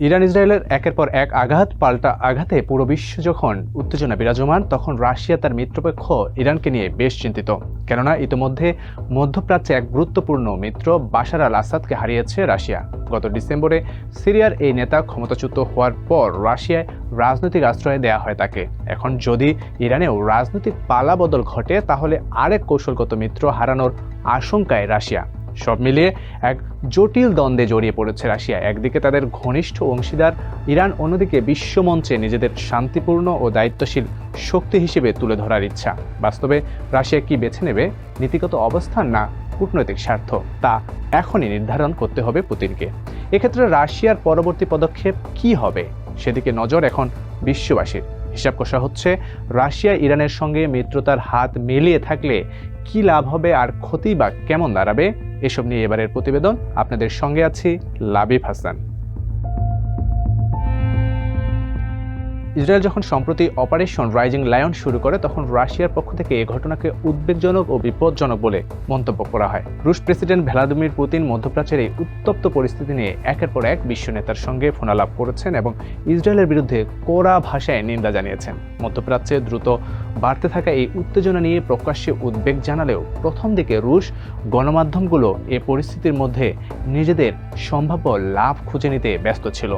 Iran ইসরায়েলের একের পর এক আঘাত, পাল্টা আঘাতে পুরো বিশ্ব যখন উত্তেজনা বিরাজমান, তখন রাশিয়া তার মিত্রপক্ষ ইরানকে নিয়ে বেশ চিন্তিত। কেননা ইতোমধ্যে মধ্যপ্রাচ্যে এক গুরুত্বপূর্ণ মিত্র বাশার আল আসাদকে হারিয়েছে রাশিয়া। গত ডিসেম্বরে সিরিয়ার এই নেতা ক্ষমতাচ্যুত হওয়ার পর রাশিয়ায় রাজনৈতিক আশ্রয় দেয়া হয় তাকে। এখন যদি ইরানেও রাজনৈতিক পালাবদল ঘটে, তাহলে আরেক কৌশলগত মিত্র হারানোর আশঙ্কায় রাশিয়া। সব মিলিয়ে এক জটিল দ্বন্দ্বে জড়িয়ে পড়েছে রাশিয়া। একদিকে তাদের ঘনিষ্ঠ অংশীদার ইরান, অন্যদিকে বিশ্বমঞ্চে নিজেদের শান্তিপূর্ণ ও দায়িত্বশীল শক্তি হিসেবে তুলে ধরার ইচ্ছা। বাস্তবে রাশিয়া কি বেছে নেবে? নীতিগত অবস্থান না কূটনৈতিক স্বার্থ? তা এখনই নির্ধারণ করতে হবে পুতিনকে। এক্ষেত্রে রাশিয়ার পরবর্তী পদক্ষেপ কি হবে? সেদিকে নজর এখন বিশ্ববাসীর। হিসাব কষা হচ্ছে, রাশিয়া ইরানের সঙ্গে মিত্রতার হাত মিলিয়ে থাকলে কি লাভ হবে আর ক্ষতি বা কেমন দাঁড়াবে, এসব নিয়ে এবারের প্রতিবেদন আপনাদের সঙ্গে আছি, লাবিব হাসান। ইসরায়েল যখন সম্প্রতি অপারেশন রাইজিং লায়ন শুরু করে, তখন রাশিয়ার পক্ষ থেকে এই ঘটনাকে উদ্বেগজনক ও বিপজ্জনক বলে মন্তব্য করা হয়। রুশ প্রেসিডেন্ট ভ্লাদিমির পুতিন মধ্যপ্রাচ্যের এই উত্তপ্ত পরিস্থিতি নিয়ে একের পর এক বিশ্ব নেতার সঙ্গে ফোনালাপ করেছেন এবং ইসরায়েলের বিরুদ্ধে কড়া ভাষায় নিন্দা জানিয়েছেন। মধ্যপ্রাচ্যে দ্রুত বাড়তে থাকা এই উত্তেজনা নিয়ে প্রকাশ্যে উদ্বেগ জানালেও প্রথম দিকে রুশ গণমাধ্যমগুলো এ পরিস্থিতির মধ্যে নিজেদের সম্ভাব্য লাভ খুঁজে নিতে ব্যস্ত ছিল।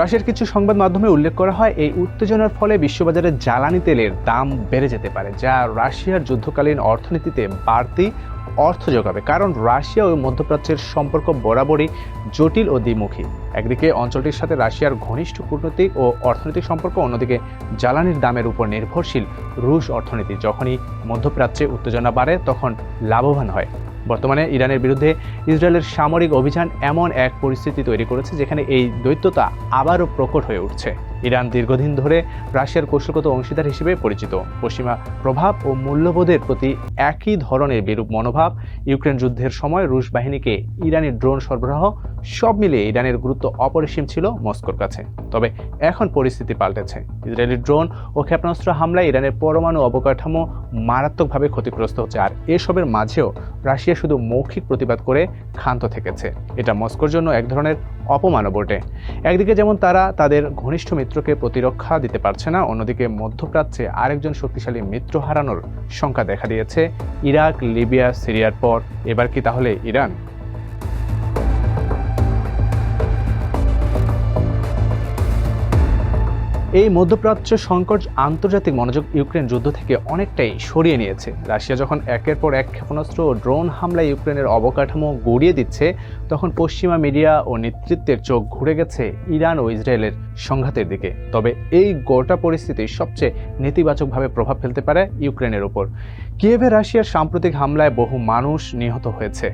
রাশিয়ার কিছু সংবাদ মাধ্যমে উল্লেখ করা হয়, এই উত্তেজনার ফলে বিশ্ববাজারে জ্বালানি তেলের দাম বেড়ে যেতে পারে, যা রাশিয়ার যুদ্ধকালীন অর্থনীতিতে বাড়তি অর্থ যোগাবে। কারণ রাশিয়া ও মধ্যপ্রাচ্যের সম্পর্ক বরাবরই জটিল ও দ্বিমুখী। একদিকে অঞ্চলটির সাথে রাশিয়ার ঘনিষ্ঠ কূটনৈতিক ও অর্থনৈতিক সম্পর্ক, অন্যদিকে জ্বালানির দামের উপর নির্ভরশীল রুশ অর্থনীতি। যখনই মধ্যপ্রাচ্যে উত্তেজনা বাড়ে, তখন লাভবান হয় বর্তমানে ইরানের বিরুদ্ধে ইসরায়েলের সামরিক অভিযান এমন এক পরিস্থিতি তৈরি করেছে যেখানে এই দৈত্যতা আবারও প্রকট হয়ে উঠছে। ইরান দীর্ঘদিন ধরে রাশিয়ার কৌশলগত অংশীদার হিসেবে পরিচিত। পশ্চিমা প্রভাব ও মূল্যবোধের প্রতি একই ধরনের বিরূপ মনোভাব ইউক্রেন যুদ্ধের সময় রুশ বাহিনীকে ইরানের ড্রোন সরবরাহ সব মিলিয়ে ইরানের গুরুত্ব অপরিসীম ছিল মস্কোর কাছে। তবে এখন পরিস্থিতি পাল্টেছে। ইসরায়েলি ড্রোন ও ক্ষেপণাস্ত্র হামলায় ইরানের পরমাণু অবকাঠামো মারাত্মকভাবে ক্ষতিগ্রস্ত হচ্ছে। আর এসবের মাঝেও রাশিয়া শুধু মৌখিক প্রতিবাদ করে ক্ষান্ত থেকেছে। এটা মস্কোর জন্য এক ধরনের অপমানও বটে। একদিকে যেমন তারা তাদের ঘনিষ্ঠ মিত্রকে প্রতিরক্ষা দিতে পারছে না, অন্যদিকে মধ্যপ্রাচ্যে আরেকজন শক্তিশালী মিত্র হারানোর সংখ্যা দেখা দিয়েছে। ইরাক, লিবিয়া, সিরিয়ার পর এবার কি তাহলে ইরান? এই মধ্যপ্রাচ্য সংকট আন্তর্জাতিক মনোযোগ ইউক্রেন যুদ্ধ থেকে অনেকটাই সরিয়ে নিয়েছে। রাশিয়া যখন একের পর এক ক্ষেপণাস্ত্র ও ড্রোন হামলায় ইউক্রেনের অবকাঠামো গড়িয়ে দিচ্ছে, তখন পশ্চিমা মিডিয়া ও নেতৃত্বের চোখ ঘুরে গেছে ইরান ও ইসরায়েলের সংঘাতের দিকে। তবে এই গোটা পরিস্থিতি সবচেয়ে নেতিবাচকভাবে প্রভাব ফেলতে পারে ইউক্রেনের ওপর কিয়েভে রাশিয়ার সাম্প্রতিক হামলায় বহু মানুষ নিহত হয়েছে।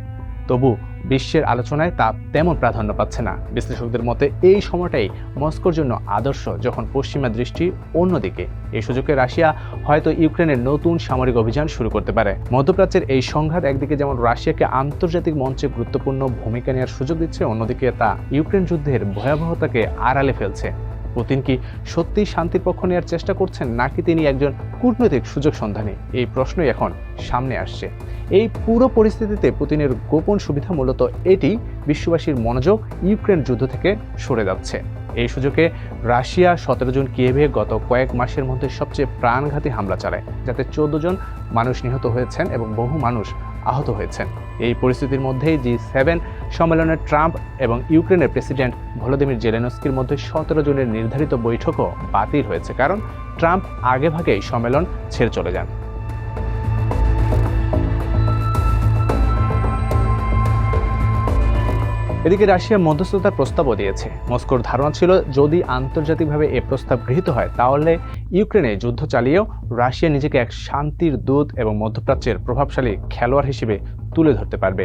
তবু বিশ্বের আলোচনায় তা তেমন প্রাধান্য পাচ্ছে না। বিশ্লেষকদের মতে, এই সময়টাই মস্কোর জন্য আদর্শ যখন পশ্চিমা দৃষ্টি অন্যদিকে। এই সুযোগে রাশিয়া হয়তো ইউক্রেনের নতুন সামরিক অভিযান শুরু করতে পারে। মধ্যপ্রাচ্যের এই সংঘাত একদিকে যেমন রাশিয়াকে আন্তর্জাতিক মঞ্চে গুরুত্বপূর্ণ ভূমিকা নেওয়ার সুযোগ দিচ্ছে, অন্যদিকে তা ইউক্রেন যুদ্ধের ভয়াবহতাকে আড়ালে ফেলছে। পুতিন কি সত্যিই শান্তির পক্ষ নেওয়ার চেষ্টা করছেন নাকি তিনি একজন কূটনৈতিক সুযোগ সন্ধানে? এই প্রশ্নই এখন সামনে আসছে। এই পুরো পরিস্থিতিতে পুতিনের গোপন সুবিধা মূলত এটি, বিশ্ববাসীর মনোযোগ ইউক্রেন যুদ্ধ থেকে সরে যাচ্ছে। এই সুযোগে রাশিয়া সতেরো জন কিয়েভে গত কয়েক মাসের মধ্যে সবচেয়ে প্রাণঘাতী হামলা চালায়, যাতে চোদ্দ জন মানুষ নিহত হয়েছেন এবং বহু মানুষ আহত হয়েছেন। এই পরিস্থিতির মধ্যেই জি সেভেন সম্মেলনে ট্রাম্প এবং ইউক্রেনের প্রেসিডেন্ট ভলোদিমির জেলেনস্কির মধ্যে সতেরো জনের নির্ধারিত বৈঠকও বাতিল হয়েছে। কারণ ট্রাম্প আগেভাগেই সম্মেলন ছেড়ে চলে যান। এদিকে রাশিয়া মধ্যস্থতার প্রস্তাবও দিয়েছে। মস্কোর ধারণা ছিল, যদি আন্তর্জাতিকভাবে এ প্রস্তাব গৃহীত হয়, তাহলে ইউক্রেনে যুদ্ধ চালিয়েও রাশিয়া নিজেকে এক শান্তির দূত এবং মধ্যপ্রাচ্যের প্রভাবশালী খেলোয়াড় হিসেবে তুলে ধরতে পারবে।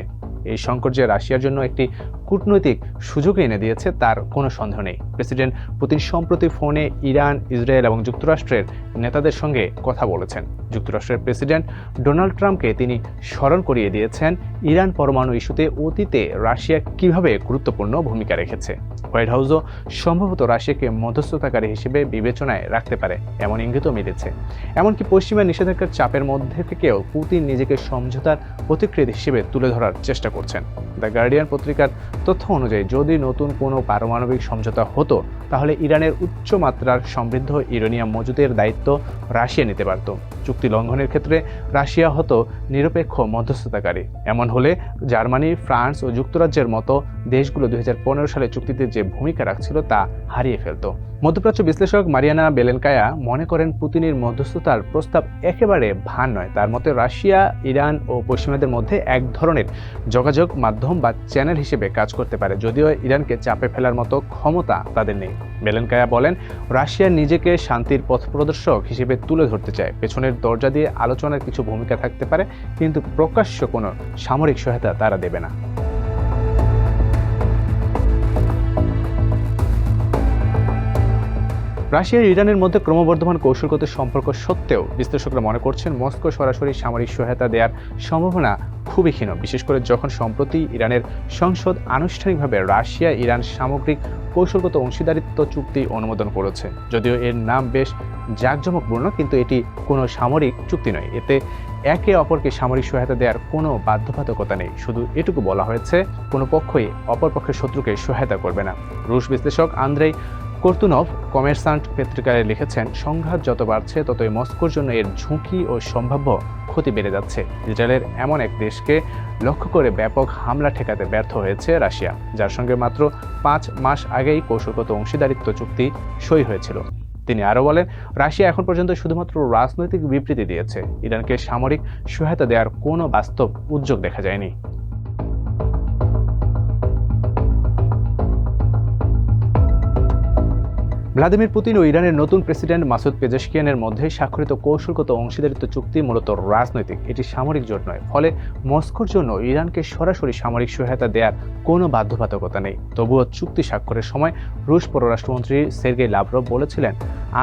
এই সংকট যে রাশিয়ার জন্য একটি কূটনৈতিক সুযোগ এনে দিয়েছে, তার কোনো সন্দেহ নেই। প্রেসিডেন্ট পুতিন সম্প্রতি ফোনে ইরান, ইসরায়েল এবং যুক্তরাষ্ট্রের নেতাদের সঙ্গে কথা বলেছেন। যুক্তরাষ্ট্রের প্রেসিডেন্ট ডোনাল্ড ট্রাম্পকে তিনি স্মরণ করিয়ে দিয়েছেন, ইরান পরমাণু ইস্যুতে অতীতে রাশিয়া কীভাবে গুরুত্বপূর্ণ ভূমিকা রেখেছে। হোয়াইট হাউসও সম্ভবত রাশিয়াকে মধ্যস্থতাকারী হিসেবে বিবেচনায় রাখতে পারে, এমন ইঙ্গিতও মিলেছে। এমনকি পশ্চিমা নিষেধাজ্ঞার চাপের মধ্যে থেকেও পুতিন নিজেকে সমঝোতার প্রতিক্রিয়া হিসেবে তুলে ধরার চেষ্টা করছেন। দ্য গার্ডিয়ান পত্রিকার তথ্য অনুযায়ী, যদি নতুন কোনো পারমাণবিক সমঝোতা হতো, তাহলে ইরানের উচ্চ মাত্রার সমৃদ্ধ ইউরেনিয়াম মজুদের দায়িত্ব রাশিয়া নিতে পারত। চুক্তি লঙ্ঘনের ক্ষেত্রে রাশিয়া হতো নিরপেক্ষ মধ্যস্থতাকারী। এমন হলে জার্মানি, ফ্রান্স ও যুক্তরাজ্যের মতো দেশগুলো দুই হাজার পনেরো সালে চুক্তিতে যে ভূমিকা রাখছিল তা হারিয়ে ফেলত। মধ্যপ্রাচ্য বিশ্লেষক মারিয়ানা বেলেনকায়া মনে করেন পুতিনের মধ্যস্থতার প্রস্তাব একেবারে ভান নয়। তার মতে রাশিয়া, ইরান ও পশ্চিমাদের মধ্যে এক ধরনের যোগাযোগ মাধ্যম বা চ্যানেল হিসেবে কাজ করতে পারে। যদিও ইরানকে চাপে ফেলার মতো ক্ষমতা তাদের নেই। বেলেনকায়া বলেন, রাশিয়া নিজেকে শান্তির পথপ্রদর্শক হিসেবে তুলে ধরতে চায়। পেছনের দরজা দিয়ে আলোচনার কিছু ভূমিকা থাকতে পারে, কিন্তু প্রকাশ্য কোনো সামরিক সহায়তা তারা দেবে না। রাশিয়া ইরানের মধ্যে ক্রমবর্ধমান কৌশলগত সম্পর্ক সত্ত্বেও বিশ্লেষকরা মনে করছেন মস্কো সরাসরি সামরিক সহায়তা দেওয়ার সম্ভাবনা খুবই ক্ষীণ, বিশেষ করে যখন সম্প্রতি ইরানের সংসদ আনুষ্ঠানিকভাবে রাশিয়া ইরান সামগ্রিক কৌশলগত অংশীদারিত্ব চুক্তি অনুমোদন করেছে। যদিও এর নাম বেশ জাঁকজমকপূর্ণ, কিন্তু এটি কোনো সামরিক চুক্তি নয়। এতে একে অপরকে সামরিক সহায়তা দেওয়ার কোনো বাধ্যবাধকতা নেই। শুধু এটুকু বলা হয়েছে, কোনো পক্ষই অপর পক্ষের শত্রুকে সহায়তা করবে না। রুশ বিশ্লেষক আন্দ্রেই কর্তুনভ কমেরসান্ট পত্রিকায় লিখেছেন, সংঘাত যত বাড়ছে, ততই মস্কোর জন্য এর ঝুঁকি ও সম্ভাব্য ক্ষতি বেড়ে যাচ্ছে। ইসরায়েলের এমন এক দেশকে লক্ষ্য করে ব্যাপক হামলা ঠেকাতে ব্যর্থ হয়েছে রাশিয়া, যার সঙ্গে মাত্র পাঁচ মাস আগেই কৌশলগত অংশীদারিত্ব চুক্তি সই হয়েছিল। তিনি আরও বলেন, রাশিয়া এখন পর্যন্ত শুধুমাত্র রাজনৈতিক বিবৃতি দিয়েছে। ইরানকে সামরিক সহায়তা দেওয়ার কোনো বাস্তব উদ্যোগ দেখা যায়নি। ভ্লাদিমির পুতিন ও ইরানের নতুন প্রেসিডেন্ট মাসুদ পেজেশকিয়ানের মধ্যে স্বাক্ষরিত কৌশলগত অংশীদারিত্ব চুক্তি মূলত রাজনৈতিক, এটি সামরিক জোট নয়। ফলে মস্কোর জন্য ইরানকে সরাসরি সামরিক সহায়তা দেওয়ার কোনো বাধ্যবাধকতা নেই। তবুও চুক্তি স্বাক্ষরের সময় রুশ পররাষ্ট্রমন্ত্রী সের্গেই লাভরভ বলেছিলেন,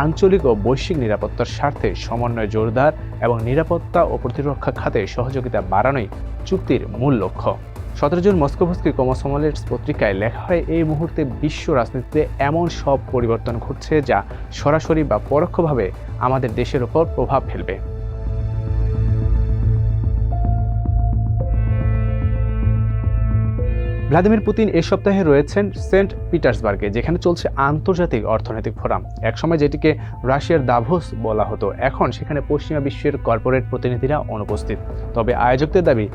আঞ্চলিক ও বৈশ্বিক নিরাপত্তার স্বার্থে সমন্বয় জোরদার এবং নিরাপত্তা ও প্রতিরক্ষা খাতে সহযোগিতা বাড়ানোই চুক্তির মূল লক্ষ্য। সতেরো জুন মস্কোভস্কি কমসমলের পত্রিকায় লেখা হয়, এই মুহূর্তে বিশ্ব রাজনীতিতে এমন সব পরিবর্তন ঘটছে যা সরাসরি বা পরোক্ষভাবে আমাদের দেশের ওপর প্রভাব ফেলবে। ভ্লাদিমির পুতিন এ সপ্তাহে রয়েছেন সেন্ট পিটার্সবার্গে, যেখানে চলছে আন্তর্জাতিক অর্থনৈতিক ফোরাম। একসময় যেটিকে রাশিয়ার দাভোস বলা হতো, এখন সেখানে পশ্চিমা বিশ্বের কর্পোরেট প্রতিনিধিরা অনুপস্থিত। তবে আয়োজকদের দাবি,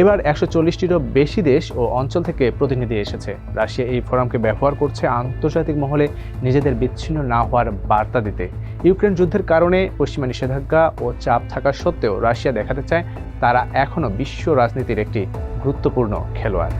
এবার একশো চল্লিশটিরও বেশি দেশ ও অঞ্চল থেকে প্রতিনিধি এসেছে। রাশিয়া এই ফোরামকে ব্যবহার করছে আন্তর্জাতিক মহলে নিজেদের বিচ্ছিন্ন না হওয়ার বার্তা দিতে। ইউক্রেন যুদ্ধের কারণে পশ্চিমা নিষেধাজ্ঞা ও চাপ থাকা সত্ত্বেও রাশিয়া দেখাতে চায়, তারা এখনও বিশ্ব রাজনীতির একটি গুরুত্বপূর্ণ খেলোয়াড়।